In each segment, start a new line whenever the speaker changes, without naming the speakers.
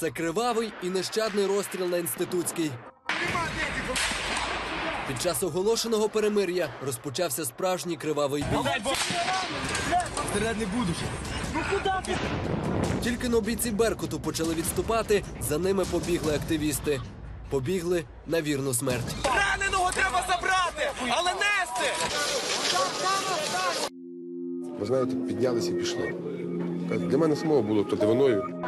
Це кривавий і нещадний розстріл на інститутській. Під час оголошеного перемир'я розпочався справжній кривавий бій.
Стріляти не будеш.
Тільки но бійці Беркуту почали відступати, за ними побігли активісти. Побігли на вірну смерть.
Раненого треба забрати, але нести!
Ви знаєте, піднялися і пішли. Для мене самого було то дивиною.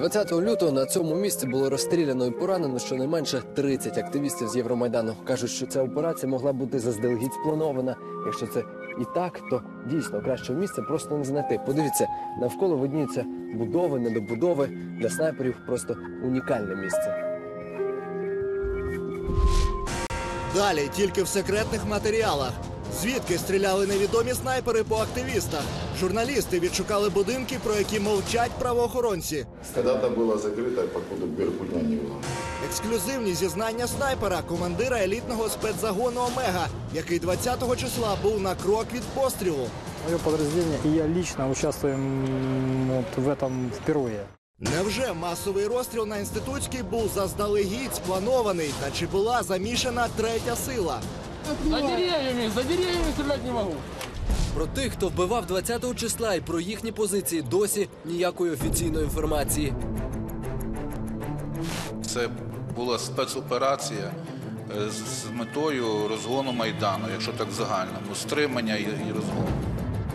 20 лютого на цьому місці було розстріляно і поранено щонайменше 30 активістів з Євромайдану. Кажуть, що ця операція могла бути заздалегідь спланована. Якщо це і так, то дійсно кращого місця просто не знайти. Подивіться, навколо видніються будови, недобудови для снайперів просто унікальне місце.
Далі тільки в секретних матеріалах. Звідки стріляли невідомі снайпери по активістах? Журналісти відшукали будинки, про які мовчать правоохоронці.
Когда-то была закрыта, покуда Беркутня не было.
Ексклюзивні зізнання снайпера, командира елітного спецзагону Омега, який 20 числа був на крок від пострілу.
Мое подразделение и я лично участвуем м, вот в этом впервые.
Невже масовий розстріл на інститутській був заздалегідь спланований? Та чи була замішана третя сила?
За деревьями, за деревьями стрелять не могу.
Про тих, хто вбивав 20-го числа, і про їхні позиції досі ніякої офіційної інформації.
Це була спецоперація е, з метою розгону майдану, якщо так загальному, стримання і, і розгону.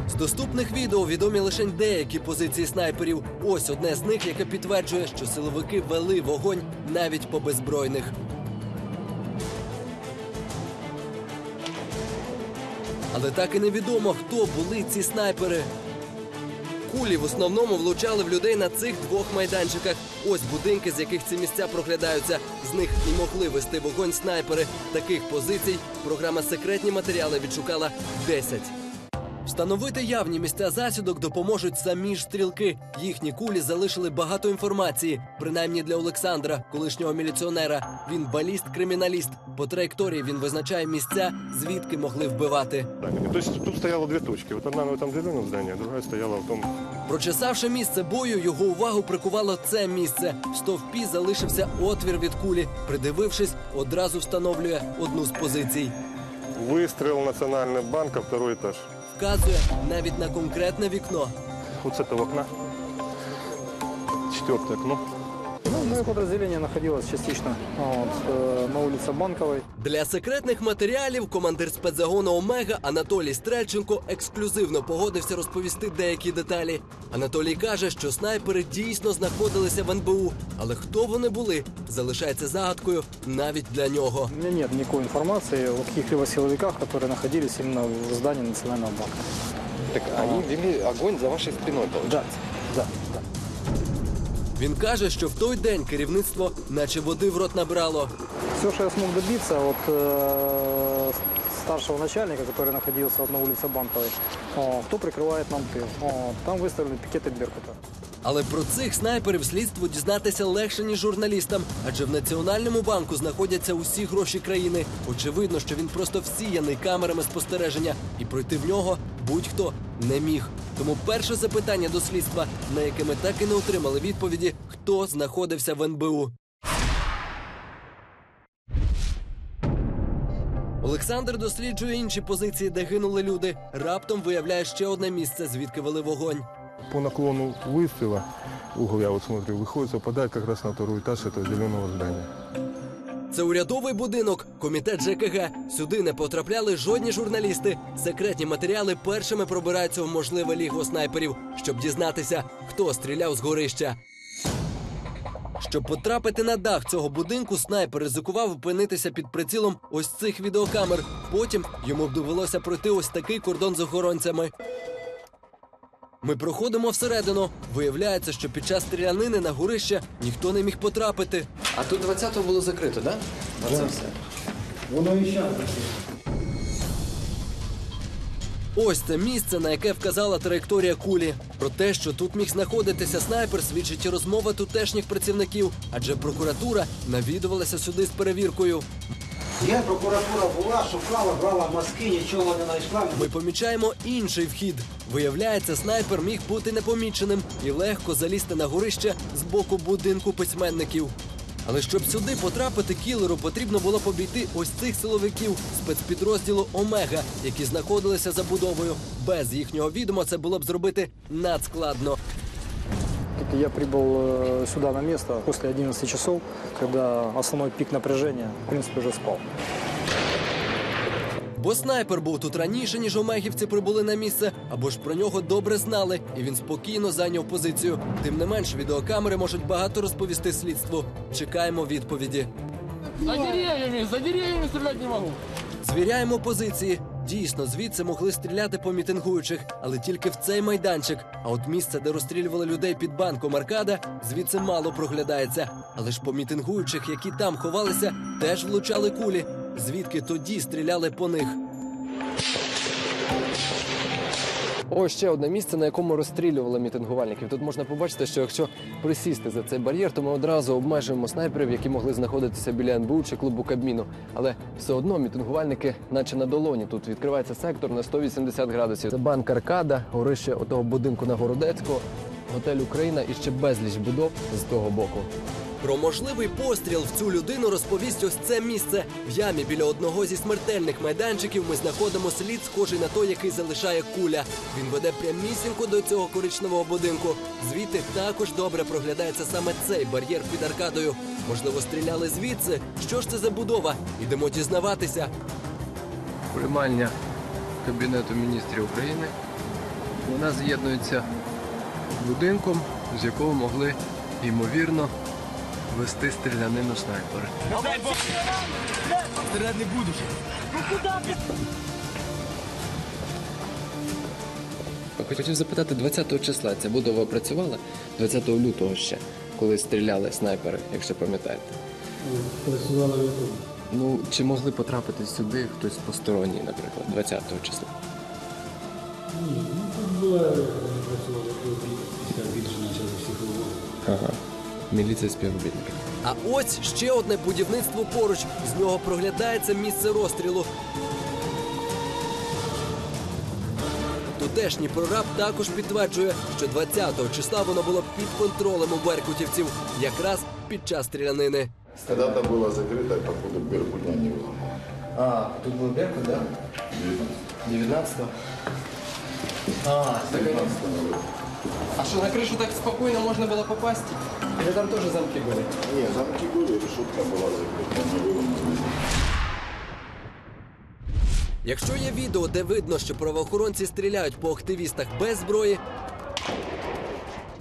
З доступних відео відомі лише деякі позиції снайперів. Ось одне з них, яке підтверджує, що силовики вели вогонь навіть по беззбройних. Але так і невідомо, хто були ці снайпери. Кулі в основному влучали в людей на цих двох майданчиках. Ось будинки, з яких ці місця проглядаються. З них і могли вести вогонь снайпери. Таких позицій програма секретні матеріали відшукала 10. Встановити явні місця засідок допоможуть самі ж стрілки. Їхні кулі залишили багато інформації, принаймні для Олександра, колишнього міліціонера. Він баліст-криміналіст. По траєкторії він визначає місця, звідки могли вбивати.
То есть тут стояло две точки. Вот одна в этом зеленом здании, а другая стояла в том
Прочесавши місце бою, його увагу прикувало це місце. В стовпі залишився отвір від кулі. Придивившись, одразу встановлює одну з позицій.
выстрел Национальный банк, а второй этаж.
Вказує навіть на конкретне вікно.
Вот с этого окна. вікно.
Ну, мое подразделение находилось частично вот, э, на улице Банковой.
Для секретних матеріалів командир спецзагону Омега Анатолій Стрельченко ексклюзивно погодився розповісти деякі деталі. Анатолій каже, що снайпери дійсно знаходилися в НБУ, але хто вони були, залишається загадкою навіть для нього.
У меня нет никакой информации о каких-либо силовиках, которые находились именно в здании Национального банка.
Так вони вели огонь за вашою спиною,
Да, да, да.
Він каже, що в той день керівництво, наче води в рот набрало.
Все, что я смог добиться от э, старшего начальника, который находился вот на улице Банковой, о, кто прикрывает нам тыл. О, там выставлены пикеты Беркута.
Але про цих снайперів слідству дізнатися легше, ніж журналістам, адже в Національному банку знаходяться усі гроші країни. Очевидно, що він просто всіяний камерами спостереження, і пройти в нього будь-хто не міг. Тому перше запитання до слідства, на яке ми так і не отримали відповіді, хто знаходився в НБУ. Олександр досліджує інші позиції, де гинули люди. Раптом виявляє ще одне місце, звідки вели вогонь.
По наклону выстрела, угол я вот смотрю, выходит, попадает как раз на второй этаж этого зеленого здания.
Це урядовий будинок, комітет ЖКГ. Сюди не потрапляли жодні журналісти. Секретні матеріали першими пробираються в можливе лігво снайперів, щоб дізнатися, хто стріляв з горища. Щоб потрапити на дах цього будинку, снайпер ризикував опинитися під прицілом ось цих відеокамер. Потім йому б довелося пройти ось такий кордон з охоронцями. Ми проходимо всередину. Виявляється, що під час стрілянини на горище ніхто не міг потрапити. А тут 20-го було закрито, так? Да? Це все. воно і ша. Ось це місце, на яке вказала траєкторія кулі. Про те, що тут міг знаходитися снайпер, свідчить і розмова тутешніх працівників, адже прокуратура навідувалася сюди з перевіркою.
Є прокуратура була, шукала, брала мазки, нічого не знайшла.
Ми помічаємо інший вхід. Виявляється, снайпер міг бути непоміченим і легко залізти на горище з боку будинку письменників. Але щоб сюди потрапити кілеру, потрібно було побійти ось цих силовиків спецпідрозділу Омега, які знаходилися за будовою. Без їхнього відома це було б зробити надскладно.
Тут Я прибыл э, сюда на место после 11 часов, когда основной пик напряжения, в принципе, уже спал.
Бо снайпер був тут раніше, ніж омегівці прибули на місце, або ж про нього добре знали, і він спокійно зайняв позицію. Тим не менш, відеокамери можуть багато розповісти слідству. Чекаємо відповіді.
За деревьями, за деревьями стрелять не могу.
Звіряємо позиції. Дійсно, звідси могли стріляти по мітингуючих, але тільки в цей майданчик. А от місце, де розстрілювали людей під банком Аркада, звідси мало проглядається. Але ж по мітингуючих, які там ховалися, теж влучали кулі. Звідки тоді стріляли по них? Ось ще одне місце, на якому розстрілювали мітингувальників. Тут можна побачити, що якщо присісти за цей бар'єр, то ми одразу обмежуємо снайперів, які могли знаходитися біля НБУ чи клубу Кабміну. Але все одно мітингувальники, наче на долоні. Тут відкривається сектор на 180 градусів. Це банк Аркада, горище отого будинку на Городецького, готель Україна і ще безліч будов з того боку. Про можливий постріл в цю людину розповість ось це місце. В ямі біля одного зі смертельних майданчиків ми знаходимо слід, схожий на той, який залишає куля. Він веде прямісінько до цього коричневого будинку. Звідти також добре проглядається саме цей бар'єр під аркадою. Можливо, стріляли звідси. Що ж це за будова? Ідемо дізнаватися.
приймальня Кабінету міністрів України. Вона з'єднується будинком, з якого могли ймовірно вести стрілянину снайпери.
Стріляти не будеш.
Хотів запитати, 20-го числа ця будова працювала? 20 лютого ще, коли стріляли снайпери, якщо пам'ятаєте.
Працювала в
Ну, чи могли потрапити сюди хтось посторонній, наприклад, 20 го числа?
Ні, ну тут була працювала після більше почали всіх
Ага Міліція співробітники.
А ось ще одне будівництво поруч. З нього проглядається місце розстрілу. Тутешній прораб також підтверджує, що 20-го числа воно було під контролем у беркутівців, якраз під час стрілянини.
Когда-то было закрыто, покуда Беркутня не было.
А, тут був Беркут, так?
19.
19-го. А, так А що, на кришу так спокійно можна було попасти? Или там теж замки були?
Не, замки были, решетка была закрыта, не выломана.
Якщо є відео, де видно, що правоохоронці стріляють по активістах без зброї,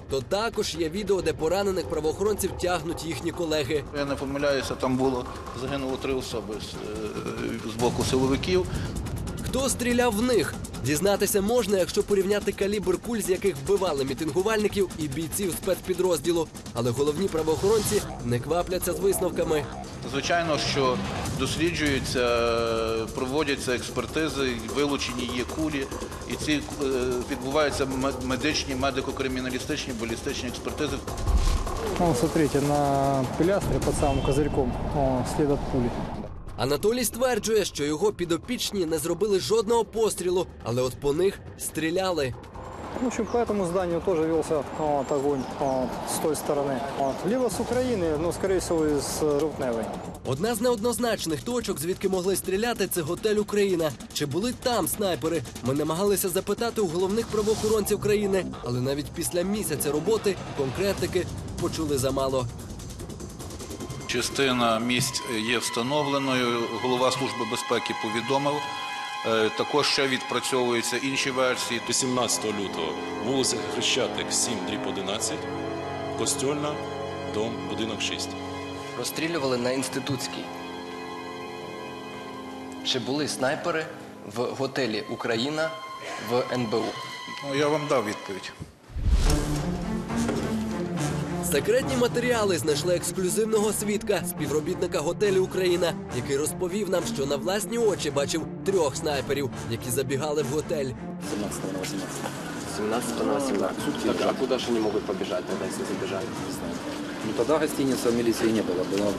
то також є відео, де поранених правоохоронців тягнуть їхні колеги.
Я не помиляюся, там було загинуло три особи з, е, з боку силовиків.
Хто стріляв в них? Дізнатися можна, якщо порівняти калібр куль, з яких вбивали мітингувальників і бійців спецпідрозділу. Але головні правоохоронці не квапляться з висновками.
Звичайно, що досліджуються, проводяться експертизи, вилучені є кулі, і ці е, відбуваються медичні, медико-криміналістичні, балістичні експертизи.
Ну, смотрите, на пилястре под самым козырьком о, след от пули.
Анатолій стверджує, що його підопічні не зробили жодного пострілу, але от по них стріляли.
В общем, по этому зданию тоже велся вот, огонь вот, с той стороны. Вот. Либо с Украины, но, скорее всего, из э, Жовтневой.
Одна з неоднозначних точок, звідки могли стріляти, це готель Україна. Чи були там снайпери? Ми намагалися запитати у головних правоохоронців країни, але навіть після місяця роботи конкретики почули замало.
Частина місць є встановленою. Голова служби безпеки повідомив. Е, Також ще відпрацьовуються інші версії.
18 лютого вулиця Хрещатик 7 дріб 11, Костьольна, дом, будинок 6.
Розстрілювали на інститутській. Чи були снайпери в готелі Україна в НБУ?
Ну, я вам дав відповідь.
Секретні матеріали знайшли ексклюзивного свідка, співробітника готелю Україна, який розповів нам, що на власні очі бачив трьох снайперів, які забігали в готель.
17 на 18. 17 на 18. Так, а куда же они могут побежать тогда, если забежали?
Ну тогда гостиницы милиции не было, была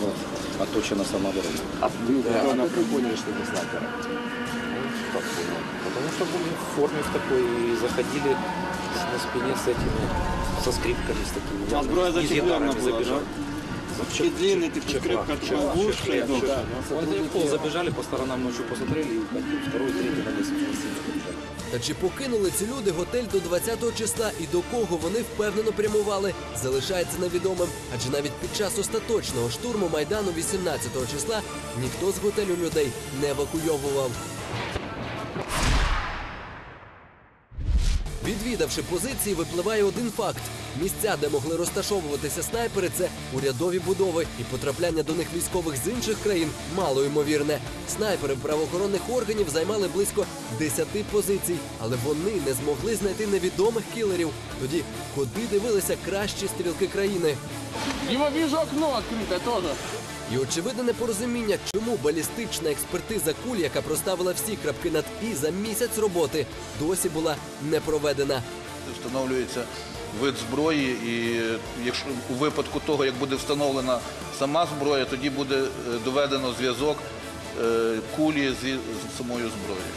ну, оточена самооборона.
А вы,
Да,
а
она-
поняли, что это снайпер?
Как понял? Потому что были в форме в такой и заходили на спине с этими, со скрипками с такими.
А зброя
Не с
зачеплена
гитарами
была,
забежали.
И длинный, ты скрипка, глушка и дольше, да?
Вот они в пол забежали, по сторонам ночью посмотрели, и уходили. второй, третий на лестницу.
Та чи покинули ці люди готель до 20-го числа і до кого вони впевнено прямували, залишається невідомим. Адже навіть під час остаточного штурму майдану 18-го числа ніхто з готелю людей не евакуйовував. Відвідавши позиції, випливає один факт: місця, де могли розташовуватися снайпери, це урядові будови, і потрапляння до них військових з інших країн мало ймовірне. Снайпери правоохоронних органів займали близько 10 позицій, але вони не змогли знайти невідомих кілерів. Тоді куди дивилися кращі стрілки країни?
Дима, вижу окно открытое тоже.
І очевидне непорозуміння, чому балістична експертиза куль, яка проставила всі крапки над і за місяць роботи, досі була не проведена.
Встановлюється вид зброї, і якщо у випадку того, як буде встановлена сама зброя, тоді буде е, доведено зв'язок е, кулі з самою зброєю.